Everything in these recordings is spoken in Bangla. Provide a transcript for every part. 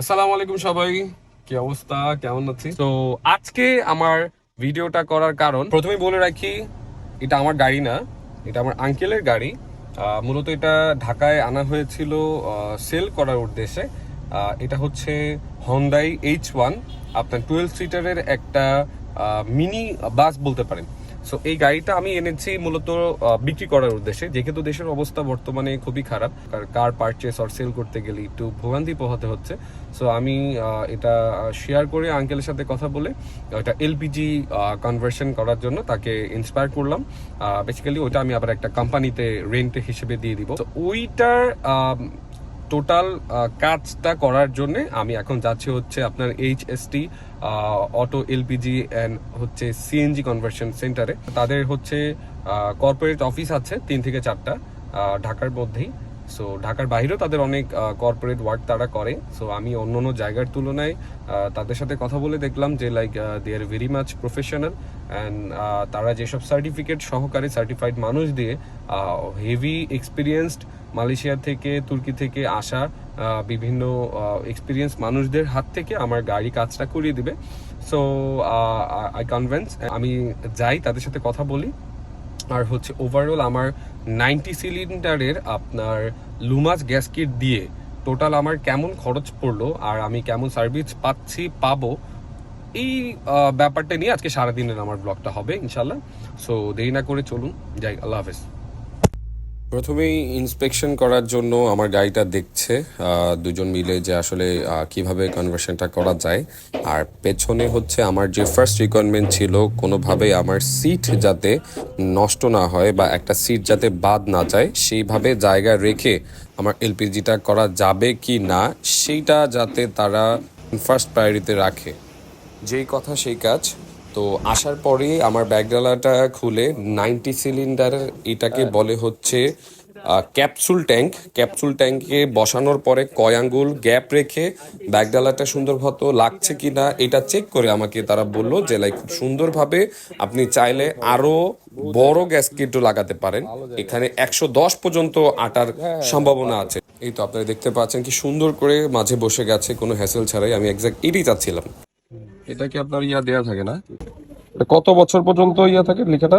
আসসালামু আলাইকুম সবাই। কি অবস্থা? কেমন আছি? তো আজকে আমার ভিডিওটা করার কারণ, প্রথমেই বলে রাখি, এটা আমার গাড়ি না, এটা আমার আঙ্কেলের গাড়ি। মূলত এটা ঢাকায় আনা হয়েছিল সেল করার উদ্দেশ্যে। এটা হচ্ছে হন্ডাই এইচ ওয়ান আপনার টুয়েলভ সিটারের একটা মিনি বাস বলতে পারেন। সো এই গাড়িটা আমি এনেছি মূলত বিক্রি করার উদ্দেশ্যে। যেহেতু দেশের অবস্থা বর্তমানে খুবই খারাপ। কার পারচেস অর সেল করতে গেলে একটু ভোগান্তি পোহাতে হচ্ছে। সো আমি এটা শেয়ার করে আঙ্কেলের সাথে কথা বলে এটা এলপিজি কনভার্সন করার জন্য তাকে ইন্সপায়ার করলাম। বেসিক্যালি ওটা আমি আবার একটা কোম্পানিতে রেন্ট হিসেবে দিয়ে দিব। তো ওইটার টোটাল কাজটা করার জন্য আমি এখন যাচ্ছি হচ্ছে আপনার H S T auto LPG and হচ্ছে সিএনজি কনভার্সন সেন্টারে তাদের হচ্ছে কর্পোরেট অফিস আছে তিন থেকে চারটা ঢাকার মধ্যেই। সো ঢাকার বাইরেও তাদের অনেক কর্পোরেট ওয়ার্ক তারা করে। সো আমি অন্য অন্য জায়গার তুলনায় তাদের সাথে কথা বলে দেখলাম যে like they are very much professional and তারা যেসব সার্টিফিকেট সহকারী সার্টিফাইড মানুষ দিয়ে হেভি এক্সপিরিয়েন্সড মালয়েশিয়া থেকে, তুর্কি থেকে আসা বিভিন্ন এক্সপিরিয়েন্স মানুষদের হাত থেকে আমার গাড়ি কাজটা করিয়ে দিবে। সো আই কনভেন্স আমি যাই, তাদের সাথে কথা বলি। আর হচ্ছে ওভারঅল আমার নাইনটি সিলিন্ডারের আপনার লুমাস গ্যাস কিট দিয়ে টোটাল আমার কেমন খরচ পড়ল আর আমি কেমন সার্ভিস পাচ্ছি, পাবো, এই ব্যাপারটা নিয়ে আজকে সারাদিনের আমার ব্লগটা হবে ইনশাল্লাহ সো দেরি না করে চলুন, যাই, আল্লাহ হাফেজ। প্রথমেই ইন্সপেকশন করার জন্য আমার গাড়িটা দেখছে দুজন মিলে যে আসলে কীভাবে কনভার্সনটা করা যায়। আর পেছনে হচ্ছে আমার যে ফার্স্ট রিকোয়ারমেন্ট ছিল কোনোভাবে আমার সিট যাতে নষ্ট না হয় বা একটা সিট যাতে বাদ না যায়, সেইভাবে জায়গা রেখে আমার এলপিজিটা করা যাবে কি না, সেইটা যাতে তারা ফার্স্ট প্রায়োরিতে রাখে। যেই কথা, সেই কাজ তো আসার পরে আমার ব্যাগডালাটা খুলে নাইনটি সিলিন্ডারের এটাকে বলে হচ্ছে ক্যাপসুল ট্যাঙ্ক। ক্যাপসুল ট্যাঙ্কে বসানোর পরে কয় আঙ্গুল গ্যাপ রেখে ব্যাগডালাটা সুন্দর মতো লাগছে কি না এটা চেক করে আমাকে তারা বলল যে লাইক খুব সুন্দরভাবে আপনি চাইলে আরও বড় গ্যাস গ্যাসকেটও লাগাতে পারেন। এখানে একশো দশ পর্যন্ত আটার সম্ভাবনা আছে। এই তো আপনারা দেখতে পাচ্ছেন কি সুন্দর করে মাঝে বসে গেছে কোনো হ্যাসেল ছাড়াই। আমি এক্সাক্ট এটাই চাচ্ছিলাম। এটা কি আপনার ইয়া দেয়া থাকে না? কত বছর পর্যন্ত ইয়া থাকে লেখাটা?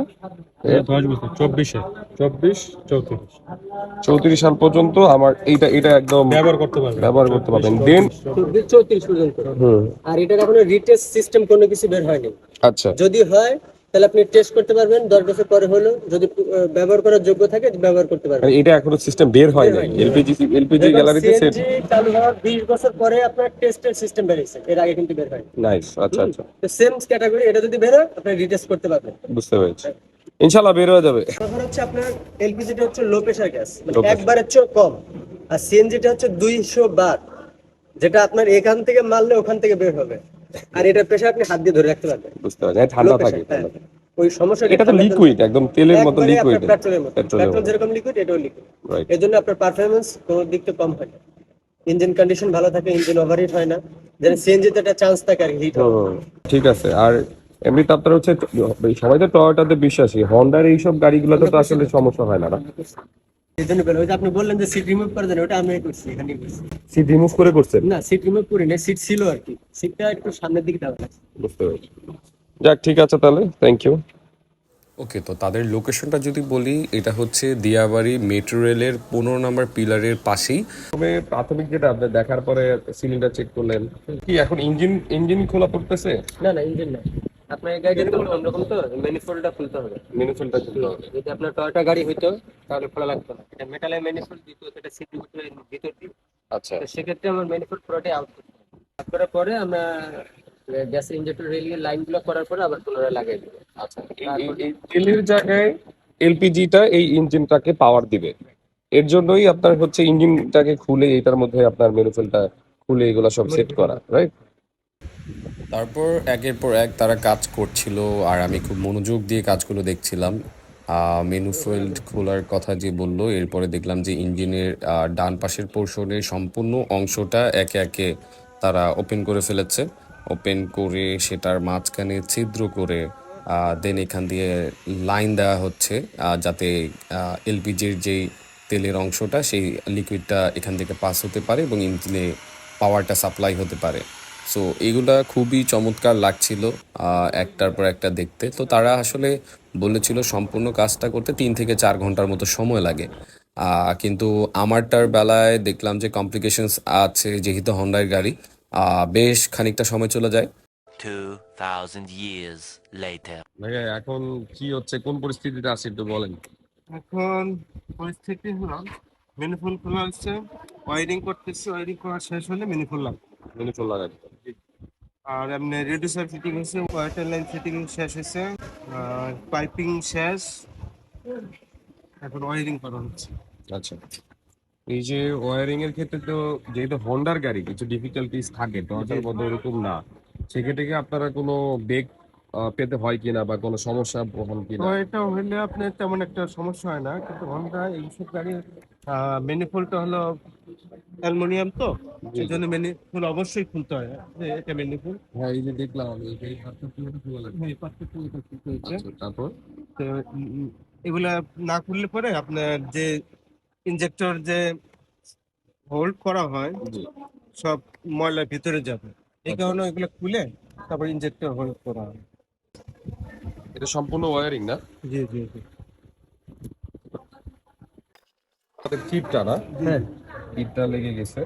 দশ বছর চব্বিশে। চব্বিশ চৌত্রিশ। চৌত্রিশ সাল পর্যন্ত আমার এইটা এটা একদম ব্যবহার করতে পারবে ব্যবহার করতে পারবেন। দেন চব্বিশ চৌত্রিশ পর্যন্ত। আর এটার এখনও রিটেস্ট সিস্টেম কোনো কিছু বের হয়নি। আচ্ছা। যদি হয় তাহলে আপনি টেস্ট করতে পারবেন দশ বছর পরে হলো যদি ব্যবহার করার যোগ্য থাকে ব্যবহার করতে পারবেন। মানে এটা এখনও সিস্টেম বের হয় নাই এলপিজি এলপিজি গ্যালারিতে সেট চালু হওয়ার বিশ বছর পরে আপনার টেস্টের সিস্টেম বেরিয়েছে এর আগে কিন্তু বের হয় নাইস আচ্ছা আচ্ছা। তো সেম ক্যাটাগরি এটা যদি বের হয় আপনি রিটেস্ট করতে পারবেন। বুঝতে পেরেছি। ইনশাআল্লাহ বের হয়ে যাবে। তখন হচ্ছে আপনার এলপিজিটা হচ্ছে লো প্রেশার গ্যাস মানে। একবারের চেয়ে কম। আর সিএনজিটা হচ্ছে দুইশো বার যেটা আপনার এখান থেকে মারলে ওখান থেকে বের হবে। আর এটার প্রেশার আপনি হাত দিয়ে ধরে রাখতে পারবেন। বুঝতে পারছি হ্যাঁ, ঠান্ডা থাকে হ্যাঁ। ওই সমস্যা এটা তো লিকুইড একদম তেলের মতো লিকুইড পেট্রোলের মতো। পেট্রোল যেরকম লিকুইড এটাও লিকুইড এর জন্য আপনার পারফরমেন্স কোনো দিক থেকে কম হয় না। ইঞ্জিন কন্ডিশন ভালো থাকে ইঞ্জিন ওভারহিট হয় না। যেন সিএনজি তে একটা চান্স থাকে আর হিট ঠিক আছে। আর এমনিতে আপনার হচ্ছে সবাই তো টয়োটাতে বিশ্বাসী। হন্ডার এইসব গাড়িগুলোতে তো আসলে সমস্যা হয় না। এই জন্য বলে ওই যে আপনি বললেন যে সিট রিমুভ করে দেন ওটা আমি করছি এখানে করছি। সিট রিমুভ করে করছেন? না সিট রিমুভ করি না সিট ছিল আর কি। সিটটা একটু সামনের দিকে দেওয়া বুঝতে পেরেছি। যাক ঠিক আছে তাহলে থ্যাংক ইউ ওকে তো তাদের লোকেশনটা যদি বলি এটা হচ্ছে দিয়াবাড়ি মেট্রো রেলের পনেরো নম্বর পিলারের পাশেই। তবে প্রাথমিক যেটা আপনি দেখার পরে সিলিন্ডার চেক করলেন। কি এখন ইঞ্জিন ইঞ্জিন খোলা পড়তেছে? না না ইঞ্জিন না। আপনার এই গাড়িটা একটু অন্যরকম তো ম্যানিফোল্ডটা খুলতে হবে। খুলতে হবে। যদি আপনার টয়োটা গাড়ি হইতো তাহলে খোলা লাগতো না। এটা মেটালের ম্যানিফোল্ড দিত সেটা সিট ভিতর আচ্ছা। সেক্ষেত্রে আমার ম্যানিফোল্ড পুরোটাই আউট করতে হবে। আউট করার পরে আমরা লাইনগুলো করার পরে আবার পুনরায় দেবো। আচ্ছা। এই- তেলের জায়গায় এলপিজিটা এই ইঞ্জিনটাকে পাওয়ার দিবে। এর জন্যই আপনার হচ্ছে ইঞ্জিনটাকে খুলে এটার মধ্যে আপনার মেনুফেলটা খুলে এগুলো সব সেট করা রাইট তারপর একের পর এক তারা কাজ করছিল, আর আমি খুব মনোযোগ দিয়ে কাজগুলো দেখছিলাম। মেনু ফিল্ড খোলার কথা যে বলল, এরপরে দেখলাম যে ইঞ্জিনের ডান পাশের পোর্শনের সম্পূর্ণ অংশটা একে একে তারা ওপেন করে ফেলেছে। ওপেন করে সেটার মাঝখানে ছিদ্র করে দেন এখান দিয়ে লাইন দেওয়া হচ্ছে যাতে এলপিজির যেই তেলের অংশটা, সেই লিকুইডটা এখান থেকে পাস হতে পারে এবং ইঞ্জিনে পাওয়ারটা সাপ্লাই হতে পারে। সো এগুলা খুবই চমৎকার লাগছিল একটার পর একটা দেখতে। তো তারা আসলে বলেছিল সম্পূর্ণ কাজটা করতে তিন থেকে চার ঘণ্টার মতো সময় লাগে। কিন্তু আমারটার বেলায় দেখলাম যে কমপ্লিকেশনস আছে যেহেতু হন্ডার গাড়ি বেশ খানিকটা সময় চলে যায়। 2,000 years later. ভাইয়া এখন কি হচ্ছে? কোন পরিস্থিতিতে আছে একটু বলেন। এখন পরিস্থিতি হলো মেনুফুল খোলা হচ্ছে ওয়ারিং করতেছি ওয়ারিং করা শেষ হলে মেনুফুল লাগবে। মেনে চল লাগাই আর এমনি রেডিউসার ফিটিং হয়েছে ওয়াটার লাইন ফিটিং শেষ হয়েছে আর পাইপিং শেষ এখন ওয়ারিং করা হচ্ছে। আচ্ছা। এই যে ওয়ারিং এর ক্ষেত্রে তো যেহেতু হন্ডার গাড়ি কিছু ডিফিকাল্টিস থাকে টয়টার মধ্যে ওরকম না সেক্ষেত্রে কি আপনারা কোনো বেগ পেতে হয় কিনা বা কোনো সমস্যা হন কিনা? এটা হলে আপনার তেমন একটা সমস্যা হয় না কিন্তু হন্ডা এইসব গাড়ির মেনিফুলটা হলো অ্যালুমিনিয়াম তো? এই জন্য মেনিফুল অবশ্যই খুলতে হয়। যে এটা মেনিফুল হ্যাঁ এই যে দেখলাম এই পুরোটা খোলা লাগে। এই খুলতে হচ্ছে আচ্ছা, তারপর? তো এগুলা না খুললে পরে আপনার যে ইনজেক্টর যে হোল্ড করা হয় সব ময়লা ভিতরে যাবে। এই কারণে এগুলো খুলে তারপর ইনজেক্টর হোল্ড করা হয়। এটা সম্পূর্ণ ওয়ারিং না? জি জি জি। আমাদের চিপটা না। হ্যাঁ। চিপটা লেগে গেছে।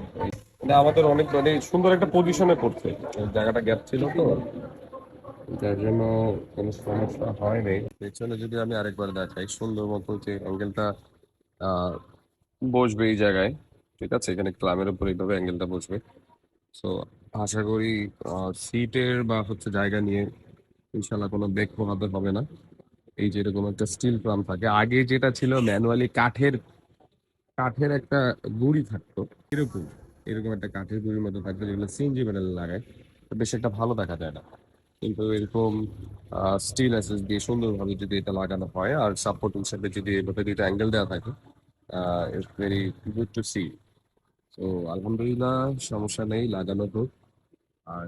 এটা আমাদের অনেক মানে সুন্দর একটা পজিশনে পড়ছে। জায়গাটা গ্যাপ ছিল তো। যার জন্য কোনো সমস্যা হয়নি। পেছনে যদি আমি আরেকবার দেখাই সুন্দর মতো যে অ্যাঙ্গেলটা বসবে এই জায়গায় ঠিক আছে? এখানে ক্লামের উপর এইভাবে অ্যাঙ্গেলটা বসবে। সো আশা করি সিটের বা হচ্ছে জায়গা নিয়ে ইনশাল্লাহ কোনো বেগ পোহাতে হবে না। এই যে এরকম একটা স্টিল প্রাম থাকে। আগে যেটা ছিল ম্যানুয়ালি কাঠের কাঠের একটা গুড়ি থাকতো এরকম এরকম একটা কাঠের গুড়ির মতো থাকতো যেগুলো সিএনজি প্যানেল লাগায়। তো বেশ একটা ভালো দেখা যায় না। কিন্তু এরকম স্টিল অ্যাসেস দিয়ে সুন্দরভাবে যদি এটা লাগানো হয় আর সাপোর্ট হিসাবে যদি এভাবে দুইটা অ্যাঙ্গেল দেওয়া থাকে it's very good to see তো আলহামদুলিল্লাহ সমস্যা নেই লাগানো তো আর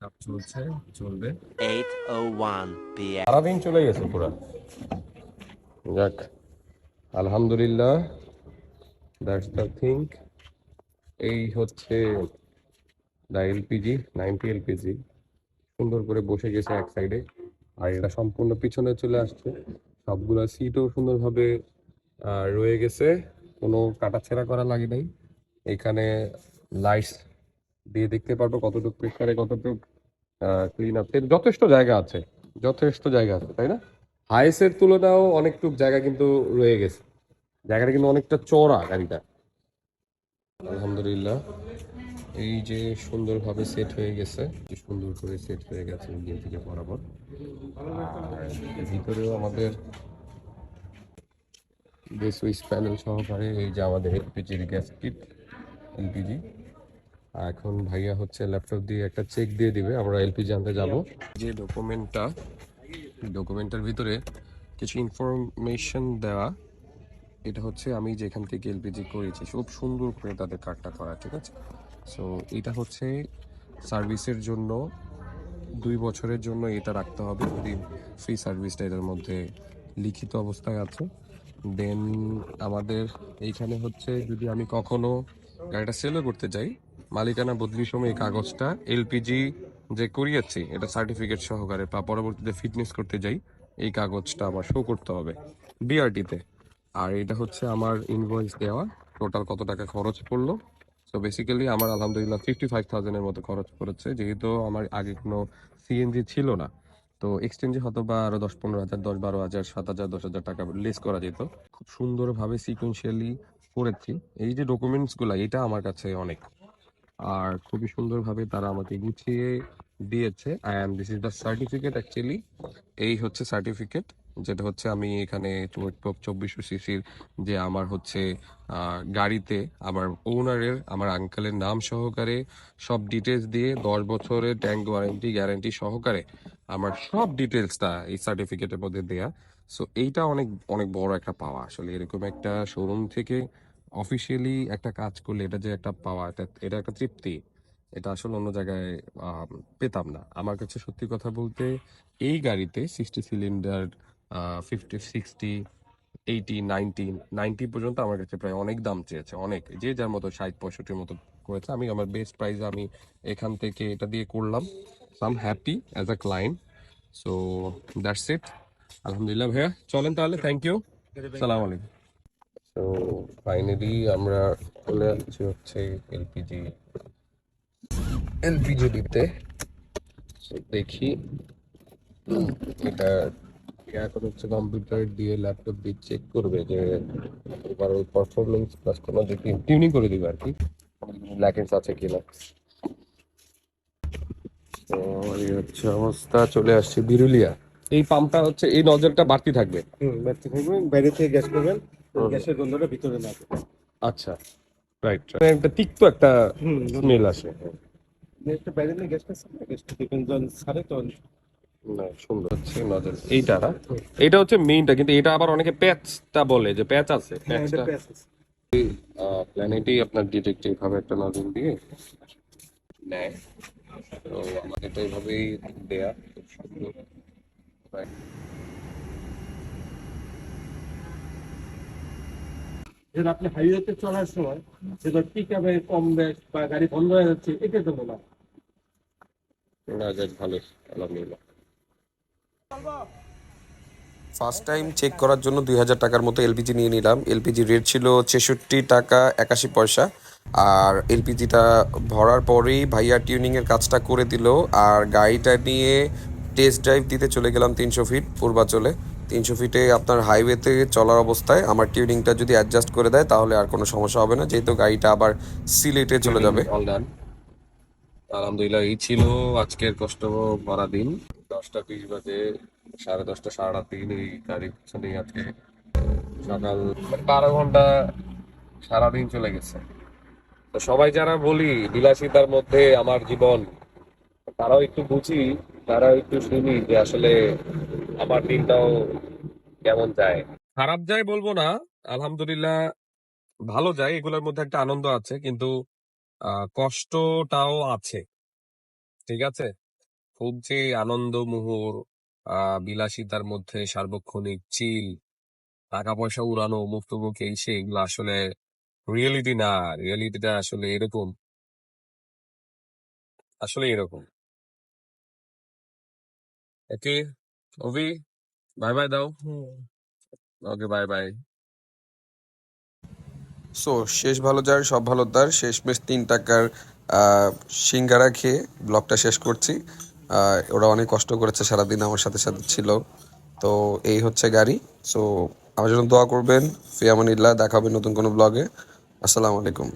কাজ চলছে চলবে। 8:01 p.m. সারাদিন চলে গেছে পুরো। যাক আলহামদুলিল্লাহ। দ্যাটস দ্য থিং এই হচ্ছে দ্য এলপিজি নাইনটি এলপিজি সুন্দর করে বসে গেছে এক সাইডে আর এটা সম্পূর্ণ পিছনে চলে আসছে। সবগুলা সিটও সুন্দরভাবে রয়ে গেছে। কোনো কাটাছেঁড়া করা লাগে নাই এখানে লাইটস দিয়ে দেখতে পারব কতটুকু প্রেসারে কতটুকু ক্লিন আপ যথেষ্ট জায়গা আছে। যথেষ্ট জায়গা আছে, তাই না? হাইসের তুলনাও অনেকটুক জায়গা কিন্তু রয়ে গেছে। জায়গাটা কিন্তু অনেকটা চওড়া গাড়িটা। আলহামদুলিল্লাহ। এই যে সুন্দরভাবে সেট হয়ে গেছে সুন্দর করে সেট হয়ে গেছে ইন্ডিয়া থেকে বরাবর। ভিতরেও আমাদের যে সুইচ প্যানেল সহকারে এই যে আমাদের এলপিজির গ্যাস কিট এলপিজি এখন ভাইয়া হচ্ছে ল্যাপটপ দিয়ে একটা চেক দিয়ে দিবে, আমরা এলপিজি আনতে যাব। যে ডকুমেন্টটা ডকুমেন্টের ভিতরে কিছু ইনফরমেশন দেওয়া এটা হচ্ছে আমি যেখান থেকে এলপিজি করেছি, খুব সুন্দর করে তাদের কার্ডটা করা, ঠিক আছে? সো এটা হচ্ছে সার্ভিসের জন্য, দুই বছরের জন্য এটা রাখতে হবে যদি ফ্রি সার্ভিসটা এটার মধ্যে লিখিত অবস্থায় আছে। দেন আমাদের এইখানে হচ্ছে যদি আমি কখনো গাড়িটা সেলও করতে যাই, মালিকানা বদলির সময় এই কাগজটা এলপিজি যে করিয়েছি, এটা সার্টিফিকেট সহকারে বা পরবর্তীতে ফিটনেস করতে যাই, এই কাগজটা আমার শো করতে হবে বিআরটিতে আর এটা হচ্ছে আমার ইনভয়েস দেওয়া। টোটাল কত টাকা খরচ পড়ল? তো বেসিক্যালি আমার আলহামদুলিল্লাহ ফিফটি ফাইভ থাউজেন্ডের মতো খরচ পড়েছে, যেহেতু আমার আগে কোনো সিএনজি ছিল না। তো এক্সচেঞ্জে হয়তো বা আরও দশ, পনেরো হাজার, দশ, বারো হাজার, সাত হাজার, দশ হাজার টাকা লেস করা যেত। খুব সুন্দরভাবে সিকুয়েন্সিয়ালি করেছি। এই যে ডকুমেন্টসগুলা, এটা আমার কাছে অনেক। আর খুবই সুন্দরভাবে তারা আমাকে গুছিয়ে দিয়েছে। And this is the certificate actually এই হচ্ছে সার্টিফিকেট যেটা হচ্ছে আমি এখানে চব্বিশশো সিসির যে আমার হচ্ছে গাড়িতে আমার ওনারের আমার আঙ্কেলের নাম সহকারে সব ডিটেলস দিয়ে দশ বছরের ট্যাঙ্ক ওয়ারেন্টি গ্যারেন্টি সহকারে আমার সব ডিটেলসটা এই সার্টিফিকেটের মধ্যে দেয়া। সো এইটা অনেক অনেক বড় একটা পাওয়া। আসলে এরকম একটা শোরুম থেকে অফিসিয়ালি একটা কাজ করলে এটা যে একটা পাওয়া, এটা এটা একটা তৃপ্তি। এটা আসলে অন্য জায়গায় পেতাম না। আমার কাছে সত্যি কথা বলতে এই গাড়িতে sixty cylinder fifty sixty eighty ninety ninety পর্যন্ত আমার কাছে প্রায় অনেক দাম চেয়েছে, অনেক। যে যার মতো ষাট, পঁয়ষট্টির মতো করেছে। আমি আমার বেস্ট প্রাইস আমি এখান থেকে এটা দিয়ে করলাম। Some happy as a client so that's it আলহামদুলিল্লাহ ভাইয়া। চলেন তাহলে থ্যাংক ইউ সালাম আলাইকুম। তো ফাইনালি আমরা চলে যাচ্ছি হচ্ছে এলপিজি এলপিজি দিতে দেখি। এটা এখন হচ্ছে কম্পিউটার দিয়ে ল্যাপটপ দিয়ে চেক করবে যে এবার ওই পারফরমেন্স প্লাস কোনো যদি টিউনিং করে দিবে আর কি ল্যাকেন্স আছে কিনা। তো এই হচ্ছে অবস্থা চলে আসছে বিরুলিয়া। এই পাম্পটা হচ্ছে এই নজলটা বাড়তি থাকবে? হুম বাড়তি থাকবে বাইরে থেকে গ্যাস করবেন গ্যাসের গন্ধটা ভিতরে না আচ্ছা রাইট একটা তিক্ত একটা হুম স্মেল আসে। গ্যাসটা বাইরে থেকে গ্যাসটা গ্যাসটা ডিপেন্ড অন ছাড়ে তো না সুন্দর। হচ্ছে নজল এইটা না? এটা হচ্ছে মেইনটা কিন্তু এটা আবার অনেকে প্যাচটা বলে যে প্যাচ আছে। হ্যাঁ প্যাচটা প্যাস প্ল্যানেটেই আপনার ডিটেক্টিভ ভাবে একটা দিয়ে নেয়। তো এইভাবেই দেয়া। খুব সুন্দর Right. যেটা আপনি হাইওয়েতে চলার সময় যেটা পিক আপে কম ব্যাস বা গাড়ি বন্ধ হয়ে যাচ্ছে এটা তো বলা। না যাক ভালো। আলহামদুলিল্লাহ। ফার্স্ট টাইম চেক করার জন্য দুই হাজার টাকার মতো এলপিজি নিয়ে নিলাম। এলপিজি রেট ছিল ছেষট্টি টাকা একাশি পয়সা। আর এলপিজিটা ভরার পরেই ভাইয়া টিউনিংয়ের কাজটা করে দিল। আর গাড়িটা নিয়ে টেস্ট ড্রাইভ দিতে চলে গেলাম তিনশো ফিট পূর্বাচলে। তিনশো ফিটে আপনার হাইওয়েতে চলার অবস্থায় আমার টিউনিংটা যদি অ্যাডজাস্ট করে দেয় তাহলে আর কোনো সমস্যা হবে না। যেহেতু গাড়িটা আবার সিলেটে চলে যাবে। আলহামদুলিল্লাহ এই ছিল আজকের কষ্ট ভরা দিন। দশটা বিশ বাজে, সাড়ে দশটা, সাড়ে তিন এই গাড়ির পিছনে আজকে। সকাল বারো ঘণ্টা সারাদিন চলে গেছে। তো সবাই যারা বলি, বিলাসিতার মধ্যে আমার জীবন, তারাও একটু বুঝি, তারাও একটু শুনি যে আসলে আমার দিনটাও কেমন যায়। খারাপ যায় বলব না, আলহামদুলিল্লাহ ভালো যায় এগুলোর মধ্যে একটা আনন্দ আছে, কিন্তু কষ্টটাও আছে। ঠিক আছে? খুব যে আনন্দ মুহুর আহ বিলাসিতার মধ্যে সার্বক্ষণিক চিল টাকা পয়সা উড়ানো মুক্ত মুখ এই সে এগুলো আসলে রিয়েলিটি না। রিয়েলিটিটা আসলে এরকম। আসলে এরকম। ওকে, অভি বাই বাই দাও। ওকে বাই বাই সো, শেষ ভালো যার, সব ভালো তার। শেষমেশ তিন টাকার সিঙ্গারা খেয়ে ব্লগটা শেষ করছি। ওরা অনেক কষ্ট করেছে, সারাদিন আমার সাথে সাথে ছিল। তো এই হচ্ছে গাড়ি। সো আমার জন্য দোয়া করবেন। ফিয়ামানিল্লাহ, দেখা হবে নতুন কোনো ব্লগে আসসালামু আলাইকুম।